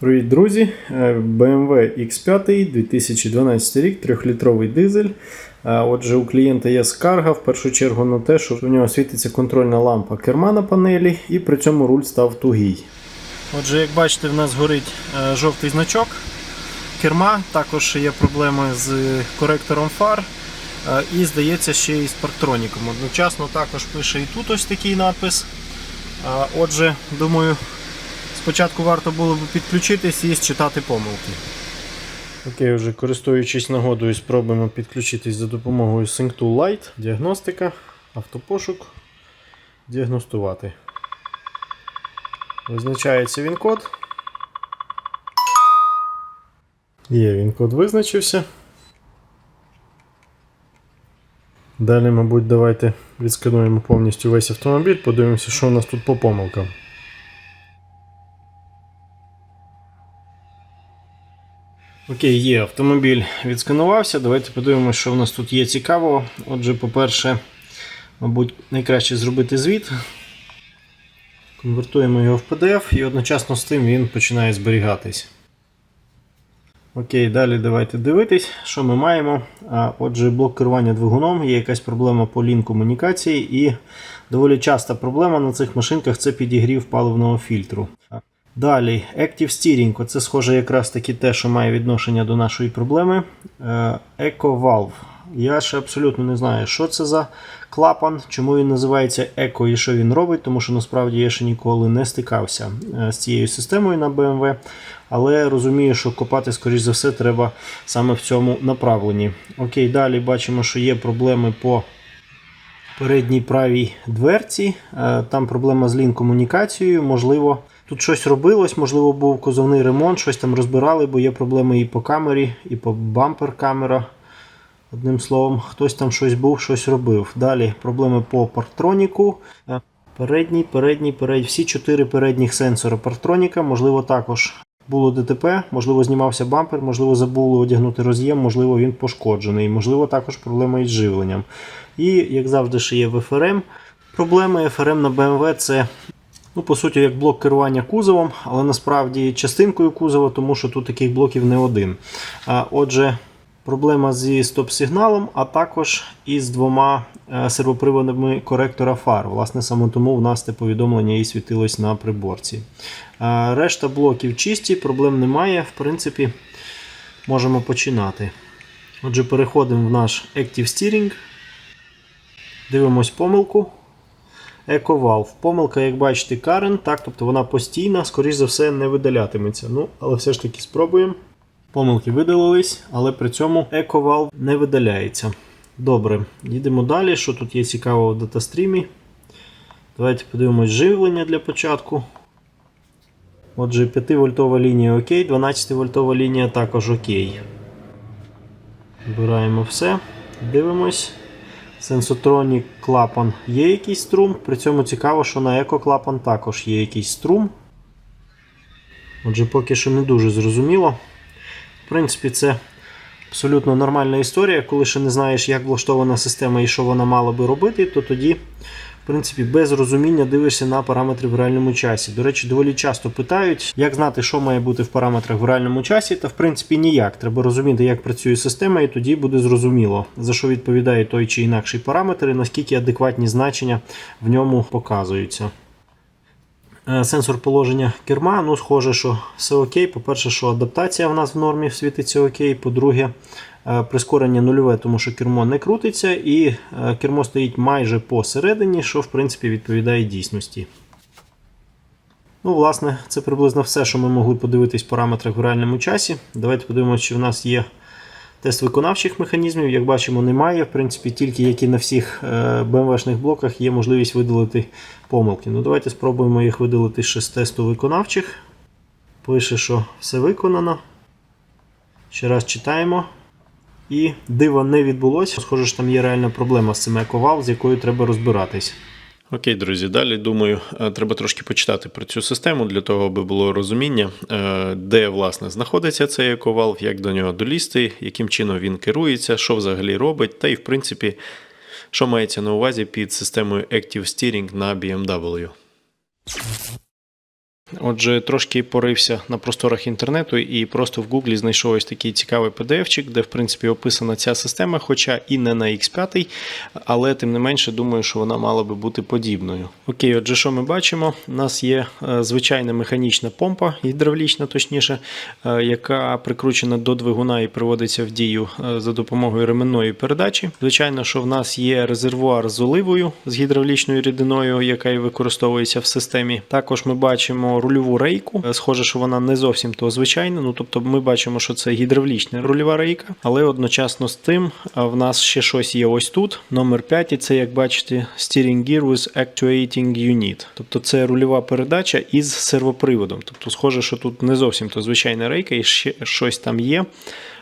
Привіт, друзі! BMW X5 2012 рік, 3-літровий дизель. Е, Отже, у клієнта є скарга в першу чергу на те, що у нього світиться контрольна лампа керма на панелі, і при цьому руль став тугий. Отже, як бачите, в нас горить е, жовтий значок керма. Також є проблеми з коректором фар. е, І здається, ще і з парктроніком. Одночасно також пише і тут ось такий надпис. Отже, думаю, Спочатку варто було б підключитись і считати помилки. Окей, вже користуючись нагодою, спробуємо підключитись за допомогою SyncTool Lite, діагностика, автопошук, діагностувати. Визначається він код. Є він код визначився. Далі, мабуть, давайте відскануємо повністю весь автомобіль, подивимося, що у нас тут по помилкам. Окей, є автомобіль відсканувався. Давайте подивимося, що в нас тут є цікавого. Отже, по-перше, мабуть, найкраще зробити звіт. Конвертуємо його в PDF і одночасно з тим він починає зберігатись. Окей, далі давайте дивитись, що ми маємо. А, Отже, блок керування двигуном, є якась проблема по лін комунікації, і доволі часта проблема на цих машинках це підігрів паливного фільтру. Далі, Active Steering, це схоже якраз таки те, що має відношення до нашої проблеми. Е, Eco Valve. Я ще абсолютно не знаю, що це за клапан, чому він називається Eco і що він робить, тому що насправді я ще ніколи не стикався е, з цією системою на BMW. Але розумію, що копати, скоріш за все, треба саме в цьому направленні. Окей, далі бачимо, що є проблеми по передній правій дверці. Е, Там проблема з лін-комунікацією. Можливо, тут щось робилось, можливо, був кузовний ремонт, щось там розбирали, бо є проблеми і по камері, і по бампер камера. Одним словом, хтось там щось був, щось робив. Далі проблеми по парктроніку. Е, Передній, передній, передній. Всі чотири передніх сенсори парктроніка. Можливо, також було ДТП, можливо, знімався бампер, можливо, забули одягнути роз'єм, можливо, він пошкоджений, можливо, також проблема із живленням. І, як завжди, ще є в FRM. Проблеми FRM на BMW це, ну, по суті, як блок керування кузовом, але насправді частинкою кузова, тому що тут таких блоків не один. Отже, проблема зі стоп-сигналом, а також із двома е, сервоприводами коректора фар. Власне, саме тому в нас те повідомлення і світилось на приборці. Решта блоків чисті, проблем немає. В принципі, можемо починати. Отже, переходимо в наш Active Steering. Дивимось помилку. EcoValve. Помилка, як бачите, current, так, тобто вона постійна, скоріш за все, не видалятиметься. Ну, але все ж таки спробуємо. Помилки видалились, але при цьому EcoValve не видаляється. Добре, їдемо далі. Що тут є цікавого в датастрімі? Давайте подивимось живлення для початку. Отже, 5 вольтова лінія ОК, 12 вольтова лінія також ОК. Вибираємо все, дивимось. Сенсотронік клапан є якийсь струм. При цьому цікаво, що на еко-клапан також є якийсь струм. Отже, поки що не дуже зрозуміло. В принципі, це абсолютно нормальна історія. Коли ще не знаєш, як влаштована система і що вона мала би робити, то тоді, в принципі, без розуміння дивишся на параметри в реальному часі. До речі, доволі часто питають, як знати, що має бути в параметрах в реальному часі, та в принципі ніяк. Треба розуміти, як працює система, і тоді буде зрозуміло, за що відповідає той чи інакший параметр, і наскільки адекватні значення в ньому показуються. Е, Сенсор положення керма, ну, схоже, що все окей. По-перше, що адаптація в нас в нормі світиться окей. По-друге, прискорення нульове, тому що кермо не крутиться, і е, кермо стоїть майже посередині, що в принципі відповідає дійсності. Ну, власне, це приблизно все, що ми могли подивитись в параметрах в реальному часі. Давайте подивимося, чи в нас є тест виконавчих механізмів. Як бачимо, немає. В принципі, тільки як і на всіх BMW-шних блоках є можливість видалити помилки. Ну, Давайте спробуємо їх видалити ще з тесту виконавчих. Пише, що все виконано. Ще раз читаємо. І дива не відбулося. Схоже, що там є реальна проблема з цим ековал, з якою треба розбиратись. Окей, друзі, далі думаю, е, треба трошки почитати про цю систему для того, аби було розуміння, е, де власне знаходиться цей ековалв, як до нього долізти, яким чином він керується, що взагалі робить, та і в принципі, що мається на увазі під системою Active Steering на BMW. Отже, трошки порився на просторах інтернету і просто в Гуглі знайшов ось такий цікавий PDF-чик, де в принципі описана ця система, хоча і не на X5, але тим не менше думаю, що вона мала би бути подібною. Окей, отже, що ми бачимо? У нас є е, звичайна механічна помпа, гідравлічна, точніше, е, яка прикручена до двигуна і приводиться в дію е, за допомогою ременної передачі. Звичайно, що в нас є резервуар з оливою з гідравлічною рідиною, яка і використовується в системі. Також ми бачимо рульову рейку. Е, Схоже, що вона не зовсім то звичайна. Ну тобто, ми бачимо, що це гідравлічна рульова рейка, але одночасно з тим е, в нас ще щось є ось тут. Номер 5, і це, як бачите, steering gear with actuating unit. Тобто це рульова передача із сервоприводом. Тобто, схоже, що тут не зовсім то звичайна рейка, і ще щось там є.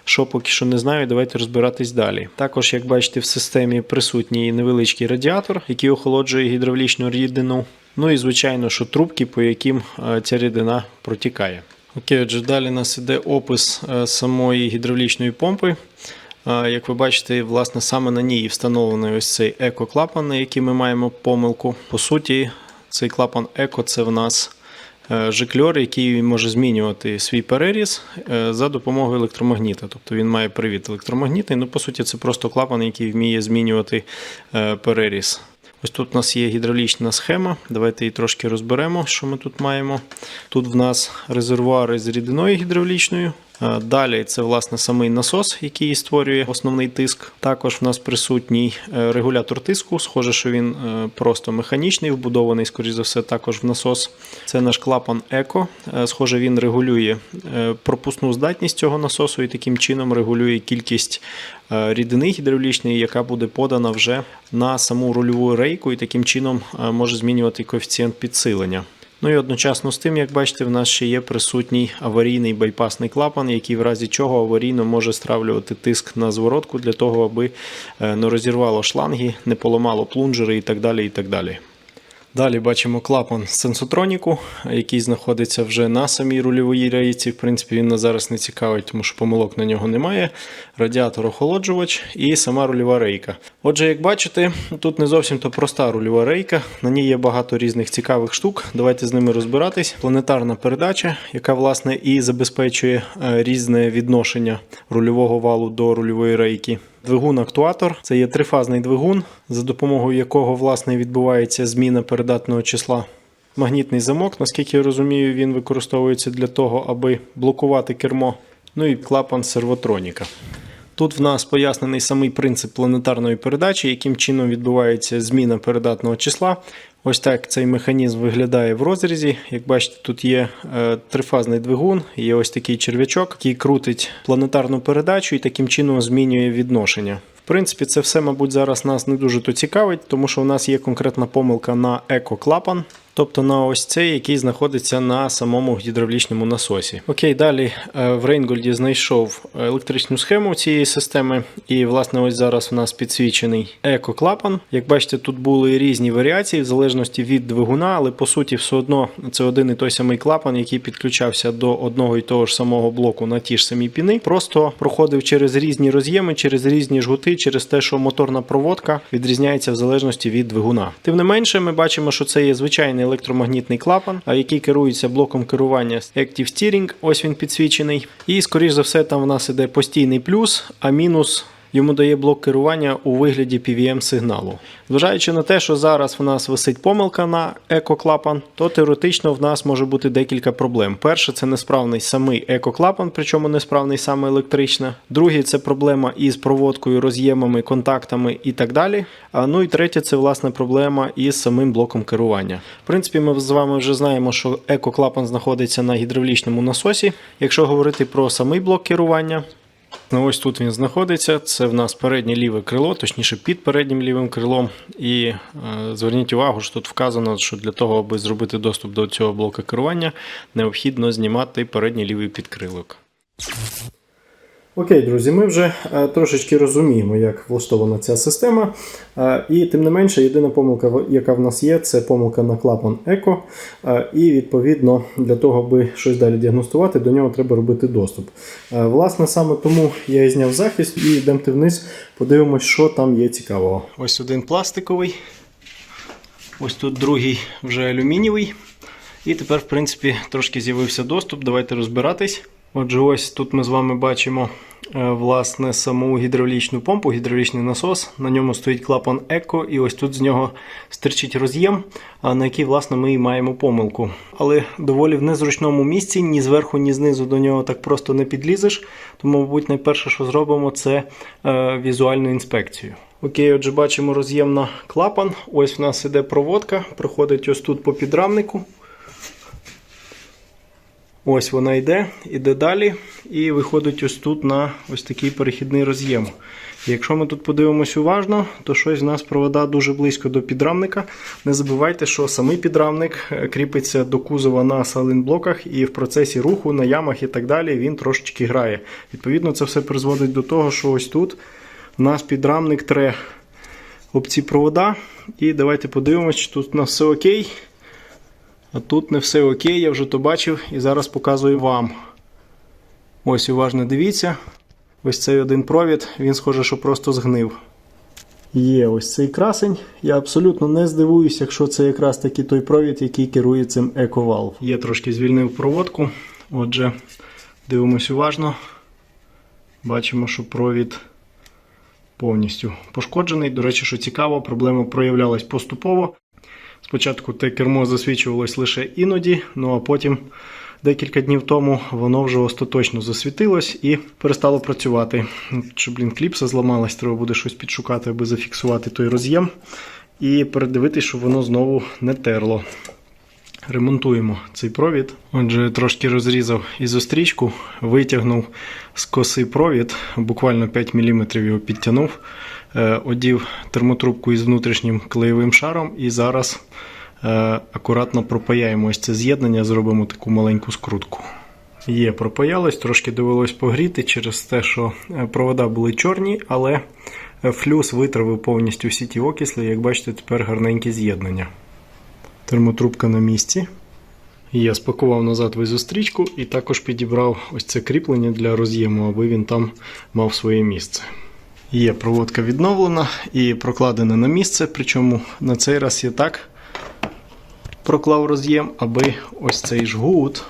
Що поки що не знаю, давайте розбиратись далі. Також, як бачите, в системі присутній невеличкий радіатор, який охолоджує гідравлічну рідину. Ну і звичайно, що трубки, по яким е, ця рідина протікає. Окей, отже, далі у нас іде опис е, самої гідравлічної помпи. Е, Як ви бачите, власне, саме на ній встановлений ось цей еко-клапан, на який ми маємо помилку. По суті, цей клапан еко це в нас жикльор, який може змінювати свій переріз за допомогою електромагніта. Тобто він має привід електромагнітний. Ну, по суті, це просто клапан, який вміє змінювати переріз. Ось тут у нас є гідравлічна схема. Давайте її трошки розберемо, що ми тут маємо. Тут в нас резервуари з рідиною гідравлічною. Далі це власне самий насос, який створює основний тиск. Також в нас присутній е, регулятор тиску. Схоже, що він е, просто механічний, вбудований, скоріш за все, також в насос. Це наш клапан Еко. Е, Схоже, він регулює пропускну здатність цього насосу і таким чином регулює кількість рідини гідравлічної, яка буде подана вже на саму рульову рейку, і таким чином е, може змінювати коефіцієнт підсилення. Ну і одночасно з тим, як бачите, в нас ще є присутній аварійний байпасний клапан, який в разі чого аварійно може стравлювати тиск на зворотку для того, аби е, не розірвало шланги, не поламало плунжери і так далі. і так далі. Далі бачимо клапан сенсотроніку, який знаходиться вже на самій рульовій рейці. В принципі, він нас зараз не цікавить, тому що помилок на нього немає. Радіатор охолоджувач і сама рульова рейка. Отже, як бачите, тут не зовсім то проста рульова рейка. На ній є багато різних цікавих штук. Давайте з ними розбиратись. Планетарна передача, яка власне і забезпечує е, різне відношення рульового валу до рульової рейки. Двигун-актуатор це є трифазний двигун, за допомогою якого власне відбувається зміна передатного числа. Магнітний замок, наскільки я розумію, він використовується для того, аби блокувати кермо. Ну і клапан сервотроніка. Тут в нас пояснений самий принцип планетарної передачі, яким чином відбувається зміна передатного числа. Ось так цей механізм виглядає в розрізі. Як бачите, тут є е, трифазний двигун, є ось такий черв'ячок, який крутить планетарну передачу і таким чином змінює відношення. В принципі, це все, мабуть, зараз нас не дуже то цікавить, тому що у нас є конкретна помилка на еко-клапан. Тобто на ось цей, який знаходиться на самому гідравлічному насосі. Окей, далі е, в Рейнгольді знайшов електричну схему цієї системи, і власне ось зараз у нас підсвічений еко-клапан. Як бачите, тут були різні варіації в залежності від двигуна, але по суті, все одно це один і той самий клапан, який підключався до одного і того ж самого блоку на ті ж самі піни. Просто проходив через різні роз'єми, через різні жгути, через те, що моторна проводка відрізняється в залежності від двигуна. Тим не менше, ми бачимо, що це є звичайний електромагнітний клапан, який керується блоком керування Active Steering. Ось він підсвічений. І скоріш за все, там в нас іде постійний плюс, а мінус. Йому дає блок керування у вигляді PVM сигналу. Зважаючи на те, що зараз в нас висить помилка на еко-клапан, то теоретично в нас може бути декілька проблем. Перше, це несправний самий еко-клапан, причому несправний саме електрично. Другий це проблема із проводкою, роз'ємами, контактами і так далі. А ну і третє, це власне проблема із самим блоком керування. В принципі, ми з вами вже знаємо, що еко-клапан знаходиться на гідравлічному насосі. Якщо говорити про самий блок керування, Ну, ось тут він знаходиться. Це в нас переднє ліве крило, точніше під переднім лівим крилом. І е, зверніть увагу, що тут вказано, що для того, аби зробити доступ до цього блока керування, необхідно знімати передній лівий підкрилок. Окей, друзі, ми вже е, трошечки розуміємо, як влаштована ця система. Е, і тим не менше, єдина помилка, яка в нас є, це помилка на клапан Еко. Е, і відповідно для того, аби щось далі діагностувати, до нього треба робити доступ. Власне, саме тому я і зняв захист і йдемте вниз, подивимось, що там є цікавого. Ось один пластиковий, ось тут другий вже алюмінієвий. І тепер, в принципі, трошки з'явився доступ. Давайте розбиратись. Отже, ось тут ми з вами бачимо е, власне саму гідравлічну помпу, гідравлічний насос. На ньому стоїть клапан Еко, і ось тут з нього стирчить роз'єм, на який, власне, ми і маємо помилку. Але доволі в незручному місці, ні зверху, ні знизу до нього так просто не підлізеш. Тому, мабуть, найперше, що зробимо, це е, візуальну інспекцію. Окей, отже, бачимо роз'єм на клапан. Ось в нас іде проводка, проходить ось тут по підрамнику. Ось вона йде, іде далі і виходить ось тут на ось такий перехідний роз'єм. Якщо ми тут подивимось уважно, то щось в нас провода дуже близько до підрамника. Не забувайте, що самий підрамник е, кріпиться до кузова на саленблоках, і в процесі руху на ямах і так далі він трошечки грає. Відповідно, це все призводить до того, що ось тут у нас підрамник тре об ці провода. І давайте подивимось, чи тут у нас все окей. А тут не все окей, я вже то бачив і зараз показую вам. Ось уважно дивіться. Ось цей один провід, він схоже, що просто згнив. Є ось цей красень. Я абсолютно не здивуюсь, якщо це якраз таки той провід, який керує цим ековалв. Я трошки звільнив проводку. Отже, дивимось уважно. Бачимо, що провід повністю пошкоджений. До речі, що цікаво, проблема проявлялась поступово. Спочатку те кермо засвічувалось лише іноді, ну а потім декілька днів тому воно вже остаточно засвітилось і перестало працювати. Що, блін, кліпса зламалась, треба буде щось підшукати, аби зафіксувати той роз'єм. І передивитись, щоб воно знову не терло. Ремонтуємо цей провід. Отже, трошки розрізав ізострічку, витягнув з коси провід, буквально 5 мм його підтягнув, одів термотрубку із внутрішнім клеєвим шаром і зараз е, акуратно пропаяємо ось це з'єднання, зробимо таку маленьку скрутку. Є, пропаялось, трошки довелось погріти через те, що е, провода були чорні, але е, флюс витравив повністю всі ті окисли. Як бачите, тепер гарненьке з'єднання. Термотрубка на місці. Я спакував назад визострічку і також підібрав ось це кріплення для роз'єму, аби він там мав своє місце. Є проводка відновлена і прокладена на місце, причому на цей раз я так проклав роз'єм, аби ось цей жгут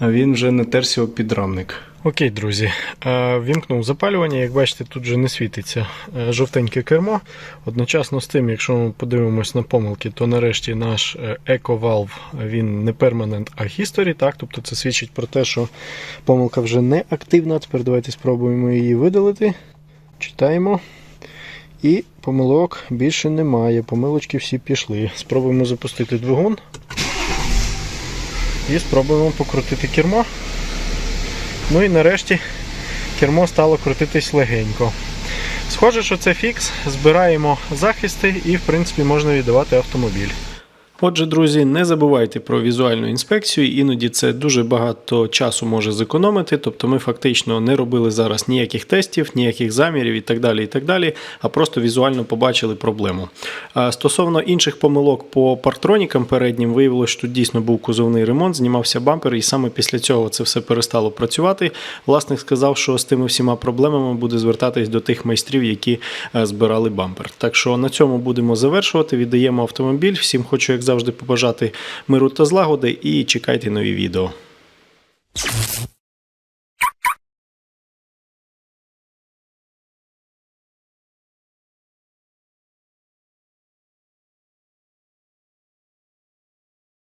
він вже не терся об підрамник. Окей, друзі, е, вімкнув запалювання. Як бачите, тут вже не світиться е, жовтеньке кермо. Одночасно з тим, якщо ми подивимось на помилки, то нарешті наш е, EcoValve він не permanent, а history. Так? Тобто це свідчить про те, що помилка вже не активна. Тепер давайте спробуємо її видалити. Читаємо. І помилок більше немає. Помилочки всі пішли. Спробуємо запустити двигун. І спробуємо покрутити кермо. Ну і нарешті кермо стало крутитись легенько. Схоже, що це фікс. Збираємо захисти і, в принципі, можна віддавати автомобіль. Отже, друзі, не забувайте про візуальну інспекцію, іноді це дуже багато часу може зекономити. Тобто ми фактично не робили зараз ніяких тестів, ніяких замірів і так далі, і так далі, а просто візуально побачили проблему. Стосовно інших помилок по партронікам переднім, виявилося, що тут дійсно був кузовний ремонт, знімався бампер, і саме після цього це все перестало працювати. Власник сказав, що з тими всіма проблемами буде звертатись до тих майстрів, які е, збирали бампер. Так що на цьому будемо завершувати. Віддаємо автомобіль. Всім хочу, як завжди, побажати миру та злагоди і чекайте нові відео.